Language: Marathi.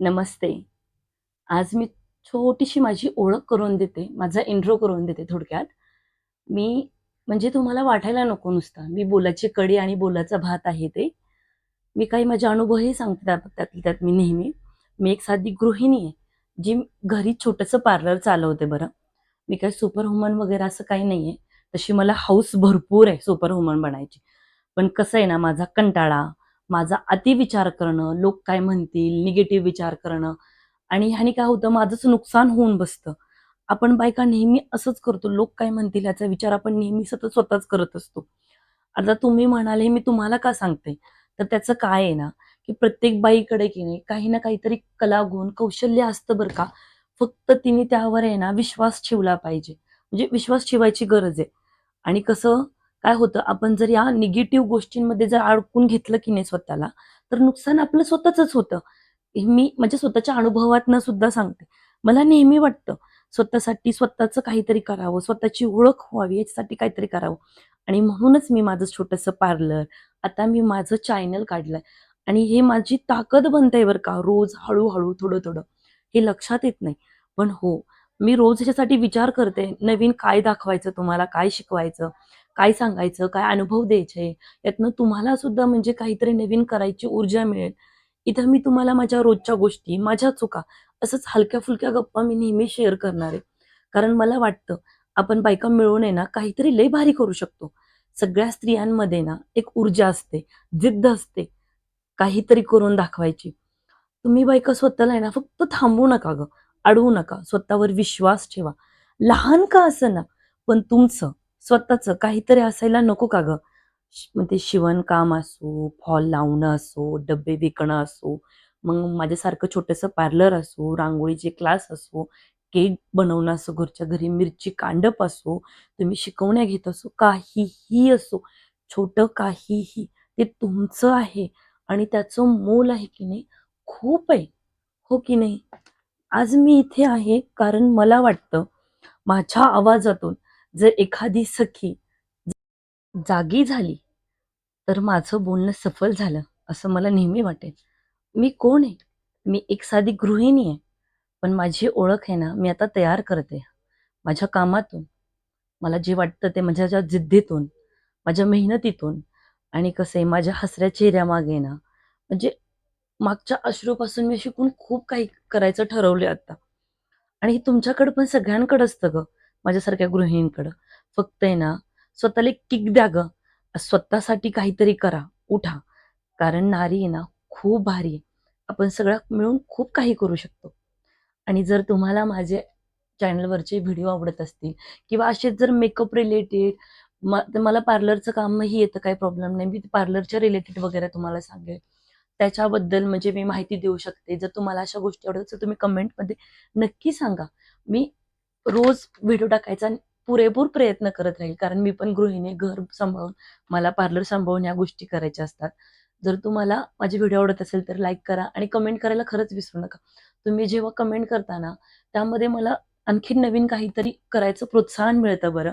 नमस्ते. आज मी छोटीशी माझी ओळख करून देते. माझा इंट्रो करून देते थोडक्यात. मी म्हणजे तुम्हाला वाटायला नको नुसता, मी बोलाची कडी आणि बोलाचा भात आहे ते. मी काही माझे अनुभवही सांगते त्यात त्यात मी नेहमी. मी एक साधी गृहिणी आहे, जी घरी छोटंसं पार्लर चालवते बरं. मी काही सुपर वुमन वगैरे असं काही नाही आहे तशी मला हौस भरपूर आहे सुपर वुमन बनायची. पण कसं आहे ना, माझा कंटाळा, माझा अतिविचार करणं, लोक काय म्हणतील, निगेटिव्ह विचार करणं आणि ह्याने काय होतं माझंच नुकसान होऊन बसतं. आपण बायका नेहमी असंच करतो. लोक काय म्हणतील याचा विचार आपण नेहमी सतत स्वतःच करत असतो. आता तुम्ही म्हणाले हे मी तुम्हाला का सांगते? तर त्याचं काय आहे ना, की प्रत्येक बाईकडे की नाही काही ना काहीतरी कलागुण, कौशल्य असतं बरं का. फक्त तिने त्यावर आहे ना विश्वास ठेवला पाहिजे. म्हणजे विश्वास ठेवायची गरज आहे. आणि कसं काय होतं आपण जर या निगेटिव्ह गोष्टींमध्ये जर अडकून घेतलं की नाही स्वतःला, तर नुकसान आपलं स्वतःच होतं. मी म्हणजे स्वतःच्या अनुभवातनं सुद्धा सांगते. मला नेहमी वाटतं स्वतःसाठी स्वतःचं काहीतरी करावं, स्वतःची ओळख व्हावी याच्यासाठी काहीतरी करावं आणि म्हणूनच मी माझं छोटंसं पार्लर, आता मी माझं चॅनल काढलंय आणि हे माझी ताकद बनते बरं का. रोज हळूहळू थोडं-थोडं. हे लक्षात येत नाही. पण हो, मी रोज ह्याच्यासाठी विचार करते, नवीन काय दाखवायचं तुम्हाला, काय शिकवायचं, काय सांगायचं, काय अनुभव द्यायचे. यातनं तुम्हाला सुद्धा म्हणजे काहीतरी नवीन करायची ऊर्जा मिळेल. इथं मी तुम्हाला माझ्या रोजच्या गोष्टी, माझ्या चुका असंच हलक्या-फुलक्या गप्पा मी नेहमी शेअर करणार आहे. कारण मला वाटतं आपण बायका मिळून ना काहीतरी लय भारी करू शकतो. सगळ्या स्त्रियांमध्ये ना एक ऊर्जा असते, जिद्द असते, काहीतरी करून दाखवायची. तुम्ही बायका स्वतःला आहे ना फक्त थांबू नका गं, अडवू नका. स्वतःवर विश्वास ठेवा. लहान का असं ना पण तुमचं स्वतःचं काहीतरी असायला नको का गं? मग ते शिवणकाम असो, फॉल लावणं असो, डब्बे विकणं असो, मग माझ्यासारखं छोटंसं पार्लर असो, रांगोळीचे क्लास असो, केक बनवणं असो, घरच्या घरी मिरची कांडप असो, तुम्ही शिकवण्या घेत असो, काहीही असो, छोटं काहीही, ते तुमचं आहे आणि त्याचं मोल आहे की नाही खूप आहे. हो की नाही? आज मी इथे आहे कारण मला वाटतं माझ्या आवाजातून जर एखादी सखी जागी झाली, तर माझं बोलणं सफल झालं, असं मला नेहमी वाटेल. मी कोण आहे? मी एक साधी गृहिणी आहे. पण माझी ओळख आहे ना, मी आता तयार करते. माझ्या कामातून. मला जे वाटतं ते माझ्या ज्या जिद्दीतून, माझ्या मेहनतीतून आणि कसं आहे माझ्या हसऱ्या चेहऱ्यामागे ना, म्हणजे मागच्या अश्रूपासून मी शिकून खूप काही करायचं ठरवलंय आता. आणि हे तुमच्याकडं पण सगळ्यांकडं असतं गं, माझ्यासारख्या गृहिणींकडं. फक्त आहे ना, स्वतःला एक किक द्या गं. स्वतःसाठी काहीतरी करा, उठा. कारण नारी आहे ना, खूप भारी आहे. आपण सगळ्या मिळून खूप काही करू शकतो. आणि जर तुम्हाला माझे चॅनलवरचे व्हिडिओ आवडत असतील किंवा असेच जर मेकअप रिलेटेड म मला पार्लरचं कामही येतं, काही प्रॉब्लेम नाही. मी पार्लरच्या रिलेटेड वगैरे तुम्हाला सांगेल. त्याच्याबद्दल म्हणजे मी माहिती देऊ शकते. जर तुम्हाला अशा गोष्टी आवडत असेल, तुम्ही कमेंटमध्ये नक्की सांगा. मी रोज व्हिडिओ टाकायचा पुरेपूर प्रयत्न करत राहील. कारण मी पण गृहिणी घर सांभाळून, मला पार्लर सांभाळून या गोष्टी करायच्या असतात. जर तुम्हाला माझे व्हिडिओ आवडत असेल, तर लाईक करा आणि कमेंट करायला खरंच विसरू नका. तुम्ही जेव्हा कमेंट करताना त्यामध्ये मला आणखीन नवीन काहीतरी करायचं प्रोत्साहन मिळतं बरं.